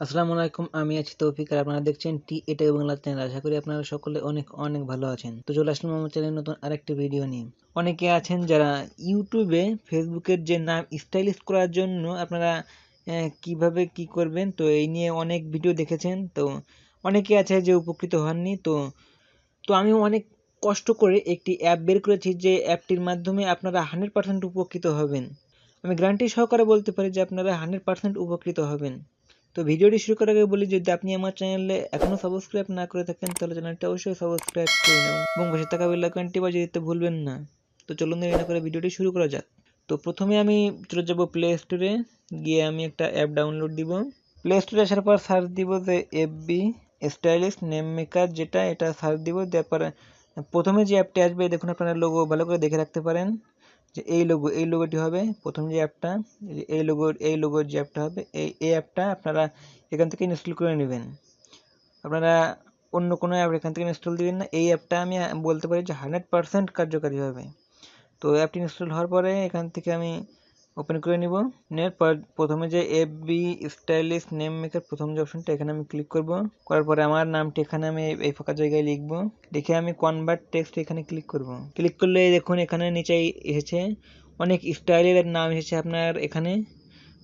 আসসালামু আলাইকুম, আমি আছি তৌফিক আর আপনারা দেখছেন টি এটা বাংলা চ্যানেল। আশা করি আপনারা সকলে অনেক অনেক ভালো আছেন। তো চলে আসলাম আমার চ্যানেল নতুন আরেকটি ভিডিও নিয়ে। অনেকে আছেন যারা ইউটিউবে ফেসবুকের যে নাম স্টাইলিশ করার জন্য আপনারা কীভাবে কি করবেন, তো এই নিয়ে অনেক ভিডিও দেখেছেন। তো অনেকে আছে যে উপকৃত হননি, তো তো আমি অনেক কষ্ট করে একটি অ্যাপ বের করেছি যে অ্যাপটির মাধ্যমে আপনারা হান্ড্রেড পার্সেন্ট উপকৃত হবেন। আমি গ্যারান্টি সহকারে বলতে পারি যে আপনারা হান্ড্রেড পার্সেন্ট উপকৃত হবেন। তো ভিডিওটি শুরু করার আগে বলি, যদি আপনি আমার চ্যানেলে এখনও সাবস্ক্রাইব না করে থাকেন, তাহলে চ্যানেলটা অবশ্যই সাবস্ক্রাইব করে নেবেন এবং পাশে থাকা বেল আইকনটি বাজিয়ে দিতে ভুলবেন না। তো চলুন দেরি না করে ভিডিওটি শুরু করা যাক। তো প্রথমে আমি চলে যাব প্লে স্টোরে গিয়ে আমি একটা অ্যাপ ডাউনলোড দিব। প্লে স্টোরে আসার পর সার্চ দিব যে এফবি স্টাইলিশ নেম মেকার যেটা, এটা সার্চ দিব। দেওয়ার পরে প্রথমে যে অ্যাপটি আসবে, দেখুন আপনারা লোগো ভালো করে দেখে রাখতে পারেন। যে এই লোগো এই লোগোটি হবে প্রথম যে অ্যাপটা এই লোগো এই লোগোর যে অ্যাপটা হবে, এই এই অ্যাপটা আপনারা এখান থেকে ইনস্টল করে নেবেন। আপনারা অন্য কোনো অ্যাপ এখান থেকে ইনস্টল দিবেন না। এই অ্যাপটা আমি বলতে পারি যে হান্ড্রেড পারসেন্ট কার্যকারী হবে। তো অ্যাপটি ইনস্টল হওয়ার পরে এখান থেকে আমি ওপেন করে নিব। নেওয়ার পর প্রথমে যে F B stylish name maker প্রথম যে অপশনটা এখানে আমি ক্লিক করব। করার পরে আমার নামটি এখানে আমি এই ফাঁকা জায়গায় লিখব। লিখে আমি কনভার্ট টেক্সট এখানে ক্লিক করব। ক্লিক করলে দেখুন এখানে নিচে এসেছে, অনেক স্টাইলের নাম এসেছে আপনার এখানে।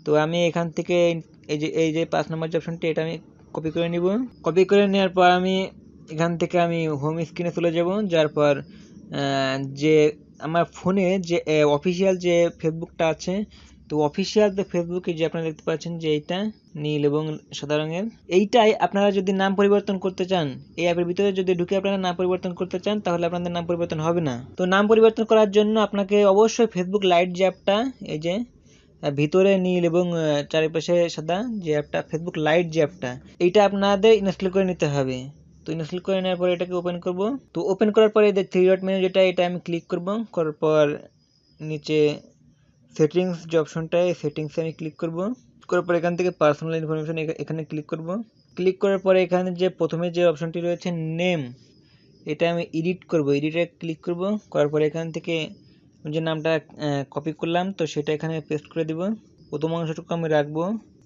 তো আমি এখান থেকে এই যে এই যে পাঁচ নম্বর যে অপশনটি এটা আমি কপি করে নিব। কপি করে নেওয়ার পর আমি এখান থেকে আমি হোম স্ক্রিনে চলে যাব। যার পর যে আমার ফোনে যে অফিসিয়াল যে ফেসবুকটা আছে, তো অফিসিয়াল যে ফেসবুকে যে আপনারা দেখতে পাচ্ছেন যে এইটা, নীল এবং সাদা রঙের, এইটাই আপনারা যদি নাম পরিবর্তন করতে চান, এই অ্যাপের ভিতরে যদি ঢুকে আপনারা নাম পরিবর্তন করতে চান, তাহলে আপনাদের নাম পরিবর্তন হবে না। তো নাম পরিবর্তন করার জন্য আপনাকে অবশ্যই ফেসবুক লাইট যে অ্যাপটা, এই যে ভিতরে নীল এবং চারিপাশে সাদা যে অ্যাপটা, ফেসবুক লাইট যে অ্যাপটা, এইটা আপনাদের ইনস্টল করে নিতে হবে। তো ইনস্টল করে নেওয়ার পরে এটাকে ওপেন করব। তো ওপেন করার পরে যে থ্রি ডট মেনু যেটা, এটা আমি ক্লিক করব। করার পর নিচে সেটিংস যে অপশনটা এই সেটিংসে আমি ক্লিক করব। করার পর এখান থেকে পার্সোনাল ইনফরমেশন এখানে ক্লিক করব। ক্লিক করার পরে এখানে যে প্রথমে যে অপশনটি রয়েছে নেম এটা আমি এডিট করব। এডিটে ক্লিক করব। করার পরে এখান থেকে যে নামটা কপি করলাম, তো সেটা এখানে পেস্ট করে দিব। প্রথম অংশটুকু আমি রাখব,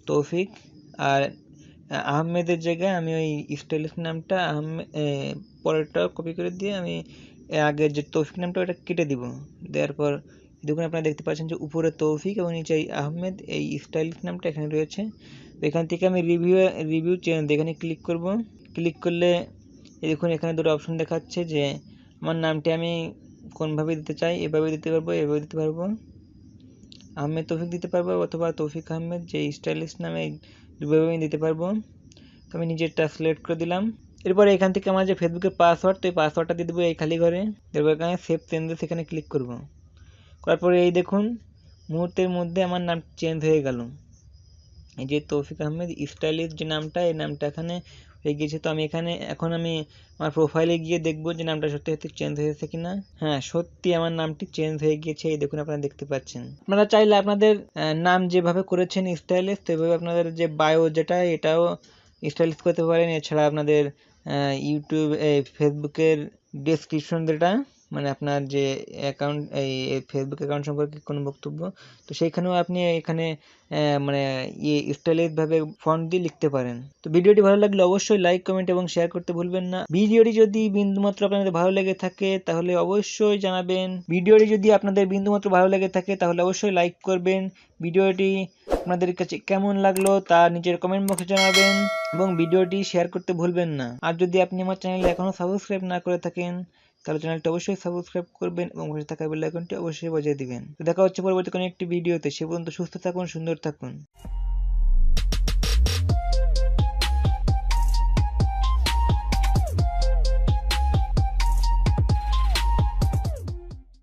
তৌফিক। আর আহমেদের জায়গায় আমি ওই স্টাইলিশ নামটা আহমেদ পরেরটা কপি করে দিয়ে আমি আগের যে তৌফিক নামটা ওটা কেটে দিব। দেওয়ার পর দেখুন আপনারা দেখতে পাচ্ছেন যে উপরে তৌফিক এবং নিচে আহমেদ, এই স্টাইলিশ নামটা এখানে রয়েছে। এখান থেকে আমি রিভিউ রিভিউ চেঞ্জ এখানে ক্লিক করব। ক্লিক করলে দেখুন এখানে দুটো অপশন দেখাচ্ছে যে আমার নামটি আমি কোনভাবে দিতে চাই, এভাবে দিতে পারব, এভাবে দিতে পারব। আহমেদ তৌফিক দিতে পারব অথবা তৌফিক আহমেদ যে স্টাইলিশ নামে দুভাবে আমি দিতে পারব। তো আমি নিজেরটা সিলেক্ট করে দিলাম। এরপরে এখান থেকে আমার যে ফেসবুকের পাসওয়ার্ড তো এই পাসওয়ার্ডটা দিয়ে দেবো এই খালি ঘরে। এরপর এখানে সেভ চেঞ্জেস এখানে ক্লিক করব। করার পরে এই দেখুন, মুহূর্তের মধ্যে আমার নাম চেঞ্জ হয়ে গেল। এই যে তৌফিক আহমেদ স্টাইলিশ যে নামটা, এই নামটা এখানে হয়ে গিয়েছে তো আমি এখানে, এখন আমি আমার প্রোফাইলে গিয়ে দেখব যে নামটা সত্যি সত্যি চেঞ্জ হয়েছে কিনা। হ্যাঁ সত্যি আমার নামটি চেঞ্জ হয়ে গিয়েছে, এই দেখুন আপনারা দেখতে পাচ্ছেন। আপনারা চাইলে আপনাদের নাম যেভাবে করেছেন স্টাইলিশ সেভাবে আপনাদের যে বায়ো যেটা, এটাও স্টাইলিশ করতে পারেন। এছাড়া আপনাদের ইউটিউব ফেসবুকের ডেসক্রিপশন যেটা মানে আপনার যে অ্যাকাউন্ট এই ফেসবুক অ্যাকাউন্ট সম্পর্কে কোনো বক্তব্য, তো সেইখানেও আপনি এখানে মানে ইয়ে স্টাইলিশভাবে ফন্ট দিয়ে লিখতে পারেন। তো ভিডিওটি ভালো লাগলে অবশ্যই লাইক কমেন্ট এবং শেয়ার করতে ভুলবেন না। ভিডিওটি যদি বিন্দুমাত্র আপনাদের ভালো লেগে থাকে, তাহলে অবশ্যই জানাবেন। ভিডিওটি যদি আপনাদের বিন্দুমাত্র ভালো লেগে থাকে, তাহলে অবশ্যই লাইক করবেন। ভিডিওটি আপনাদের কাছে কেমন লাগল, তা নিচের কমেন্ট বক্সে জানাবেন এবং ভিডিওটি শেয়ার করতে ভুলবেন না। আর যদি আপনি আমার চ্যানেলে এখনও সাবস্ক্রাইব না করে থাকেন তাহলে চ্যানেলটি অবশ্যই সাবস্ক্রাইব করবেন এবং পাশে থাকা বেল আইকনটি অবশ্যই বাজিয়ে দিবেন। দেখা হচ্ছে পরবর্তী কোনো একটি ভিডিওতে। সে পর্যন্ত সুস্থ থাকুন, সুন্দর থাকুন।